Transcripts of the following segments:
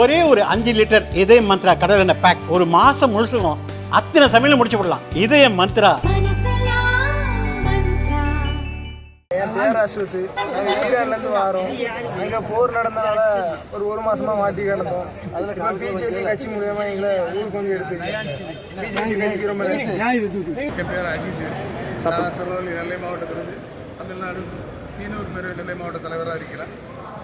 ஒரே ஒரு அஞ்சு லிட்டர் இதய மந்த்ரா கடல் எண்ணெய் பேக் ஒரு மாசம் முழுசுக்கும் அத்தனை சமையலும் முடிச்சு விடலாம். இதய மந்த்ரா. என் பேர் அஸ்வத். நாங்கள் ஈரான்லேருந்து வரோம். அங்கே போர் நடந்தனால ஒரு ஒரு மாசமா மாட்டி கிடந்தோம். அதில் பிஜேபி கட்சி மூலியமா எங்களை ஊர் கொஞ்சம் எடுத்து பிஜேபி கட்சிக்கு ரொம்ப என் பேர் அஜித். நான் திருநெல்வேலி நெல்லை மாவட்டத்திலிருந்து தமிழ்நாடு மீனவர் பேரவை நெல்லை மாவட்ட தலைவராக இருக்கிறேன்.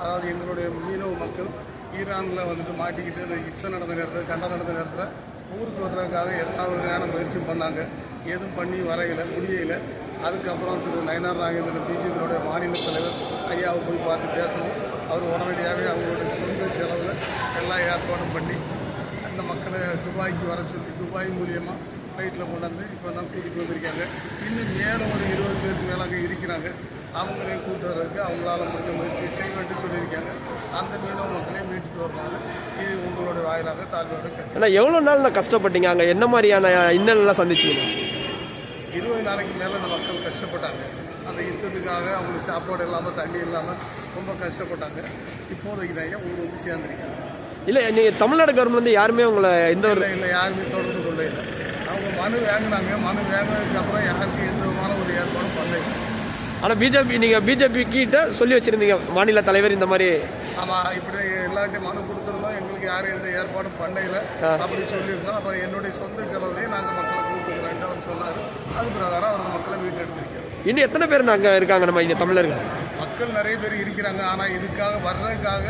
அதாவது எங்களுடைய மீனவ மக்கள் ஈரானில் வந்துட்டு மாட்டிக்கிட்டு யுத்தம் நடந்த நேரத்தில் சண்டை நடந்த நேரத்தில் ஊருக்கு வர்றதுக்காக எல்லா வகையான முயற்சியும் பண்ணாங்க. எதுவும் பண்ணி வரையில முடியல. அதுக்கப்புறம் திரு நயனார் நாகேந்திரன் பிஜேபியோடைய மாநில தலைவர் ஐயாவை போய் பார்த்து பேசவும் அவர் உடனடியாகவே அவங்களுடைய சொந்த செலவில் எல்லா ஏற்பாடும் பண்ணி அந்த மக்களை துபாய்க்கு வர சொல்லி துபாய் மூலியமாக ஃப்ளைட்டில் கொண்டாந்து இப்போ தான் கூட்டிகிட்டு வந்திருக்காங்க. இன்னும் மேலும் ஒரு இருபது பேருக்கு மேலே அங்கே இருக்கிறாங்க. அவங்களையும் கூட்டு வர்றதுக்கு அவங்களால முடிஞ்ச முயற்சி செய்வேன்ட்டு சொல்லியிருக்காங்க. அந்த மீனவ மக்களையும் மீட்டுட்டு வரனால இது உங்களுடைய வாயிலாக தாழ்வோட ஏன்னா எவ்வளோ நாள் நான் கஷ்டப்பட்டீங்க? அங்கே என்ன மாதிரியான இன்னல்லாம் சந்திச்சீங்க? இருபது நாளைக்கு மேலே அந்த மக்கள் கஷ்டப்பட்டாங்க. அந்த யுத்தத்துக்காக அவங்களுக்கு சாப்பாடு இல்லாமல் தண்ணி இல்லாமல் ரொம்ப கஷ்டப்பட்டாங்க. இப்போதைக்கு தான் ஊர் வந்து சேர்ந்துருக்காங்க. இல்லை நீங்கள் தமிழ்நாடு கவர்மெண்ட்லேருந்து யாருமே உங்களை எந்த ஒரு இல்லை யாருமே தொடர்பு கொள்ள இல்லை அவங்க மனு வாங்கினாங்க. மனு வாங்கினதுக்கு அப்புறம் யாருக்கும் எந்த விதமான ஒரு ஏற்பாடும் பண்ணல ஆனால் பிஜேபி நீங்கள் பிஜேபி கிட்ட சொல்லி வச்சுருந்தீங்க. மாநில தலைவர் இந்த மாதிரி. ஆமாம் இப்படி எல்லார்ட்டையும் மனு கொடுத்துருந்தோம். எங்களுக்கு யாரும் எந்த ஏற்பாடும் பண்ணல. அப்படி சொல்லியிருந்தோம். அப்போ என்னுடைய சொந்த செலவுலேயே நான் அந்த மக்களை கூப்பிட்டுக்கிறேன்ட்டு அவர் சொன்னார். அது பிரகாரம் அவர் மக்களை வீட்டு எடுத்திருக்காரு. இன்னும் எத்தனை பேர் நாங்கள் இருக்காங்க நம்ம இங்கே தமிழர்கள்? மக்கள் நிறைய பேர் இருக்கிறாங்க. ஆனால் இதுக்காக வர்றதுக்காக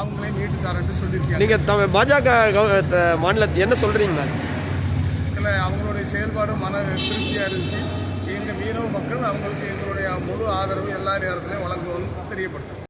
அவங்களே மீட்டு தரேன்ட்டு சொல்லியிருக்காங்க நீங்கள் பாஜக கவ- த- மாநில என்ன சொல்கிறீங்க இல்லை அவங்களுடைய செயல்பாடு மன திருப்தியாக இருந்துச்சு. எங்கள் மீனவ மக்கள் அவங்களுக்கு எங்களுடைய முழு ஆதரவு எல்லா நேரத்துலையும் வழங்குவோம்னு தெரியப்படுத்தும்